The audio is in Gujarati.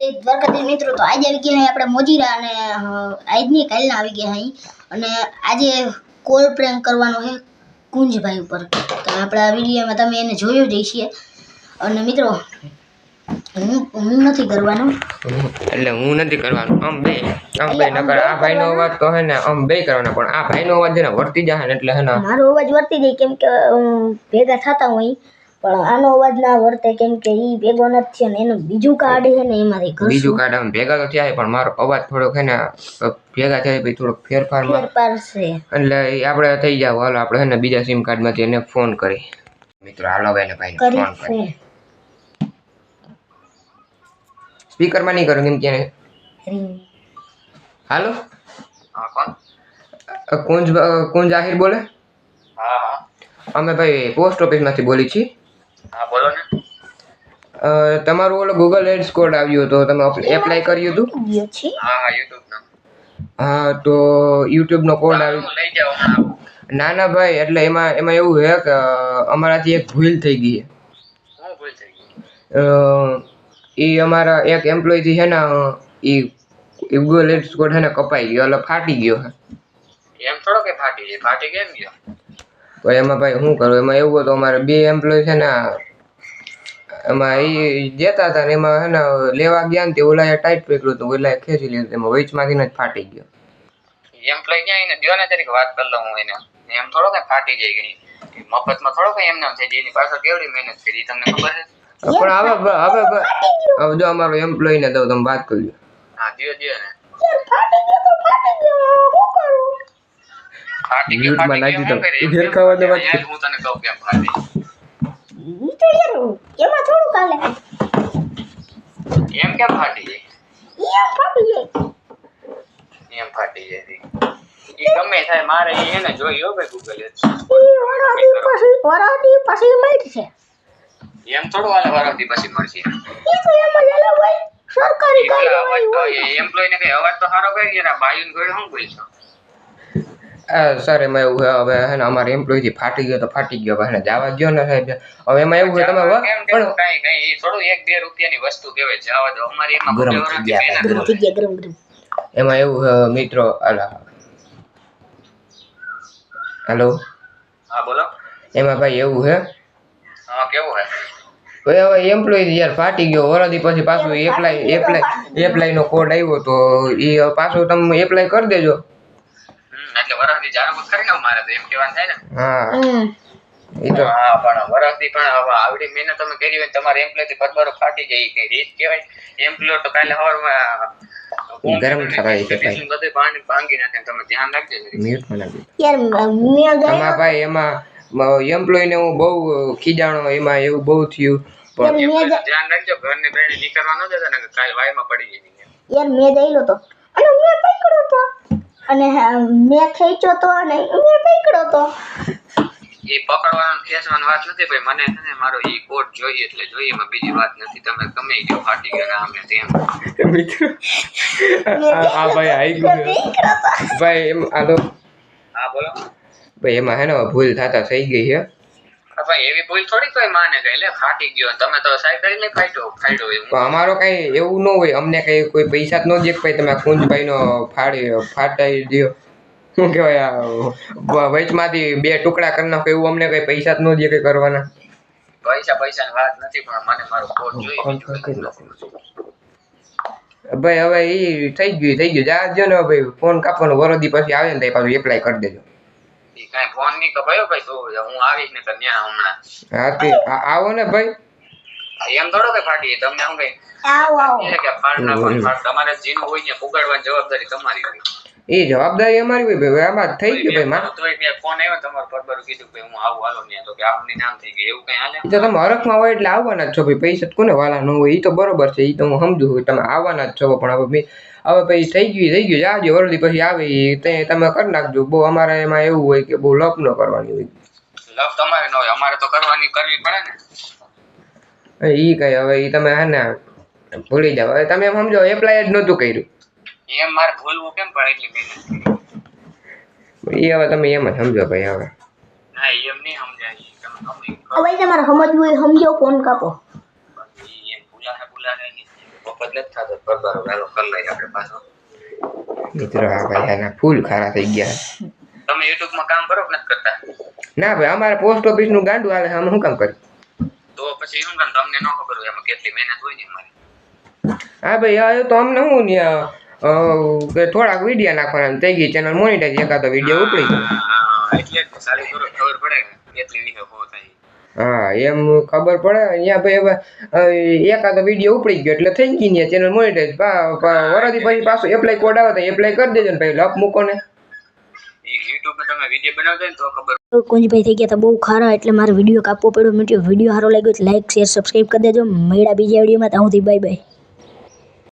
દ્વારકાધીશ મિત્રો તો આજે આવી ગયા આપણે મોજીરા અને આજની કાલના આવી ગયા અહીં. અને આજે કોલ પ્રેન્ક કરવાનો છે કુંજભાઈ ઉપર. તો આપણા વિડીયોમાં તમે એને જોયો જ છીએ અને મિત્રો હું હું નથી કરવાનો. એટલે હું નથી કરવાનું આમ બે. આમ બે નકર આ ભાઈનો અવાજ તો હે ને આમ બે કરવાના પણ આ ભાઈનો અવાજ વર્તી જાય ને એટલે હે ને. મારો અવાજ વર્તી જાય કેમ કે ભેગા થતા હોય. પણ આનો અવાજ ના વર્તે કેમ કે એ ભેગો નથી થયો ને એનું બીજું કાર્ડ છે ને એમાંથી બીજું કાર્ડ આમ ભેગા તો થયા છે, પણ મારો અવાજ થોડોક છે ને ભેગા થયા પછી થોડોક ફેરફારમાં ફેરફાર છે. એટલે આપણે થઈ જાવ હાલો આપણે ને બીજા સિમ કાર્ડમાંથી એને ફોન કરી. મિત્રો હાલો એને ભાઈને ફોન કરી. સ્પીકરમાં નહીં કરું કેમ કે હાલો? હા કોણ? અ, કુંજ કુંજ આહિર બોલે? હા હા. અમે ભાઈ પોસ્ટ ઓફિસમાંથી બોલી છીએ હા બોલો ને. તમારું ઓલો ગૂગલ એડ્સ કોડ આવ્યો હતો તમે એપ્લાય કર્યું હતું? હા હા યુટ્યુબ નો. હા તો યુટ્યુબનો કોડ આવ્યો લઈ જાઓ ના ના ભાઈ એટલે એમાં એમાં એવું છે કે અમારાથી એક ભૂલ થઈ ગઈ શું ભૂલ થઈ ગઈ? એ અમારા એક એમ્પ્લોયથી છે ને એ ગૂગલ એડ્સ કોડ છે ને કપાઈ ગયો એટલે ફાટી ગયો એમ થોડો કે ફાટી ગયો? ફાટી કેમ ગયો? તો એમાં ભાઈ શું કરું? એમાં એવું હતું અમારે બે એમ્પ્લોય છે ને એમાં એ જતા હતા ને એમાં છે ને લેવા ગયા ને તે ઓલાએ ટાઈટ પકડ્યું હતું ઓલાએ ખેંચી લીધું એમાં વેચમાંથી જ ફાટી ગયો. એમ્પ્લોય ક્યાં એને દિવાના ને તરીકે વાત કરી લઉં હું એને. એમ થોડો કઈ ફાટી જાય ગઈ મફતમાં થોડો કઈ એમને થઈ જાય એની પાછળ કેવડી મહેનત કરી તમને ખબર છે? પણ હવે હવે હવે હવે જો અમારો એમ્પ્લોય ને દઉં તમે વાત કરજો. હા દ્યો દ્યો ને ફાટી ગયો તો ફાટી ગયો શું કરું ફાટી ગયો ફાટી ગયો? એમ ઘેર કેમ ખાવાની વાત હું તને કહું કેમ ફાટી ઈ તો યાર એમાં થોડું કાલે. એમ કેમ ફાટી જાય? એમ ફાટી જાય. એમ ફાટી જાય એ ગમે થાય મારે એને જોઈ હો ભાઈ ગૂગલ ઈ વરાથી પછી વરાથી પછી મળી એમ થોડું પછી મળશે. ઈ તો એમ જ અલગ હોય સરકારી કાર્યવાહી હોય એમ્પ્લોય ને. કઈ અવાજ તો સારો કરી ભાઈ બાયુન ગળે શું બોલશો સર એમાં એવું છે હવે હે ને અમારે એમ્પ્લોયથી ફાટી ગયો તો ફાટી ગયો હવે જવા ગયો ને સાહેબ. હવે એમાં એવું છે તમે પણ કાંઈ કાંઈ થોડું એક બે રૂપિયાની વસ્તુ કહેવાય જવા દો. અમારે એમાં ગરમ થઈ ગયા ગરમ થઈ ગયા ગરમ ગરમ. એમાં એવું છે મિત્રો અલા. હેલો. હા બોલો. એમાં ભાઈ એવું છે હા કેવું હે? હવે હવે એમ્પ્લોય યાર ફાટી ગયો વરદી પછી પાછું એપ્લાય એપ્લાય એપ્લાય નો કોડ આવ્યો તો એ પાછું તમે એપ્લાય કરી દેજો. એટલે વરસથી જાણવું કરી મારે તો એમ કહેવાનું થાય ને. હા. એ તો હા પણ વરસથી પણ આવડી મહેનત તમે કરી હોય તમારે એમ્પ્લોયથી બરબરો ફાટી જાય ઈ રીત કહેવાય એમ્પ્લોય તો કાલે સવારમાં ગરમ થવાય છે ભાઈ. બધું પાણી ભાંગી નાખે તમે ધ્યાન રાખજો મ્યુટમાં નાખી યાર મેં ગયો એમાં ભાઈ એમાં એમ્પ્લોય ને હું બહુ ખીજાણો એમાં એવું બહુ થયું. પણ ધ્યાન રાખજો ઘરની બેરણી નીકળવા ન દેતા ને કે કાલે વાયમાં પડી જાય યાર મેં તો. અને હા, મેં ખેંચ્યો તો અને મેં પકડ્યો તો. એ પકડવાનું ખેંચવાની વાત નથી ભાઈ મને છે ને મારો ઈ કોટ જોઈએ એટલે જોઈએ એમાં બીજી વાત નથી. તમે ગમે ગયો ફાટી ગયો આમે તેમ. મિત્રો આ ભાઈ આઈ ગયું. ભાઈ એમ આલો હા બોલો. ભાઈ એમાં હે ને ભૂલ થતા થઈ ગઈ છે. હા ભાઈ એવી ભૂલ થોડી કોઈ માને કે એટલે ફાટી ગયો તમે તો સાયકલ ને ફાટ્યો ફાટ્યો એવું. અમારો કઈ એવું ન હોય અમને કઈ કોઈ પૈસા જ ન દે ભાઈ તમે કુંજભાઈ નો ફાડી ફાટાઈ દો શું કહેવાય વચમાંથી બે ટુકડા કરી નાખો એવું અમને કઈ પૈસા જ ન દે કઈ કરવાના. પૈસા પૈસાની વાત નથી પણ મને મારો ફોન જોઈએ. ભાઈ હવે એ થઈ ગયું થઈ ગયું. જા જો ને ભાઈ ફોન કાપવાનો વરદી પછી આવે ને તો પાછું એપ્લાય કરી દેજો. કાંઈ ફોન નહીં કપાયો ભાઈ તો હું આવીશ ને કન્યા હમણાં. હા તે આવો ને ભાઈ. એમ થોડો કે ફાટી તમને હું કઈ આવો આવો. કે ફાડ નાખવાનું તમારે જીનું હોય ને ફુગાડવાની જવાબદારી તમારી હોય. એ જવાબદારી અમારી હોય ભાઈ. આમાં થઈ ગયું ભાઈ માં. તો મેં ફોન આવ્યો તમારો પરબરું કીધું કે હું આવું હાલો ને તો કે આમની નામ થઈ ગઈ એવું કઈ હાલે? તો તમે હરખમાં હોય એટલે આવવાના જ છો ભાઈ. પૈસા કોને વાલા ન હોય એ તો બરોબર છે એ તો હું સમજુ છું તમે આવવાના જ છો પણ હવે હવે પછી થઈ ગયું થઈ ગયું જાજો વરદી પછી આવે તે તમે કરી નાખજો. બહુ અમારે એમાં એવું હોય કે બહુ લપ ન કરવાની હોય. લપ તમારે ન હોય અમારે તો કરવાની કરવી પડે ને. એ કઈ હવે એ તમે હે ને ભૂલી જાવ હવે તમે સમજો એપ્લાય જ નહોતું કર્યું. એમ મારે ભૂલવું કેમ પડે એટલી મહેનત કરી? એ હવે તમે એમ જ સમજો ભાઈ હવે. ના એમ નહીં સમજાય. હવે તમારે સમજવું એ સમજો ફોન કાપો. મિત્રો આ ભાઈ આના ફૂલ ખારા થઈ ગયા. તમે યુટ્યુબમાં કામ કરો કે નથી કરતા? ના ભાઈ અમારે પોસ્ટ ઓફિસનું ગાંડું હાલે છે, અમે શું કામ કરી તો પછી શું કામ? તમને ન ખબર હોય એમાં કેટલી મહેનત હોય ને અમારી. હા ભાઈ આ તો અમને હું ને અ, કે થોડાક વીડિયો નાખવાના થઈ ગઈ ચેનલ મોનિટાઈઝ એકાદો વીડિયો ઉપડી ગયો. હા, એટલે સારી ખબર પડે કેટલી વીઘે થાય. હા એમ ખબર પડે અહીંયા ભાઈ હવે એકાદો વીડિયો ઉપડી ગયો એટલે થઈ ગઈ ને ચેનલ મોનિટાઈઝ વરાથી પછી પાછું એપ્લાય કોડ આવે તો એપ્લાય કરી દેજો ને ભાઈ લપ મૂકો ને. યુટ્યુબમાં તમે વીડિયો બનાવતા હોય ને તો કુંજભાઈ થઈ ગયા તો બહુ ખારા એટલે મારે વીડિયો કાપવો પડ્યો. મિત્રો વીડિયો સારો લાગ્યો તો લાઈક શેર સબસ્ક્રાઈબ કરી દેજો. મળ્યા બીજા વિડીયોમાં ત્યાં સુધી બાય બાય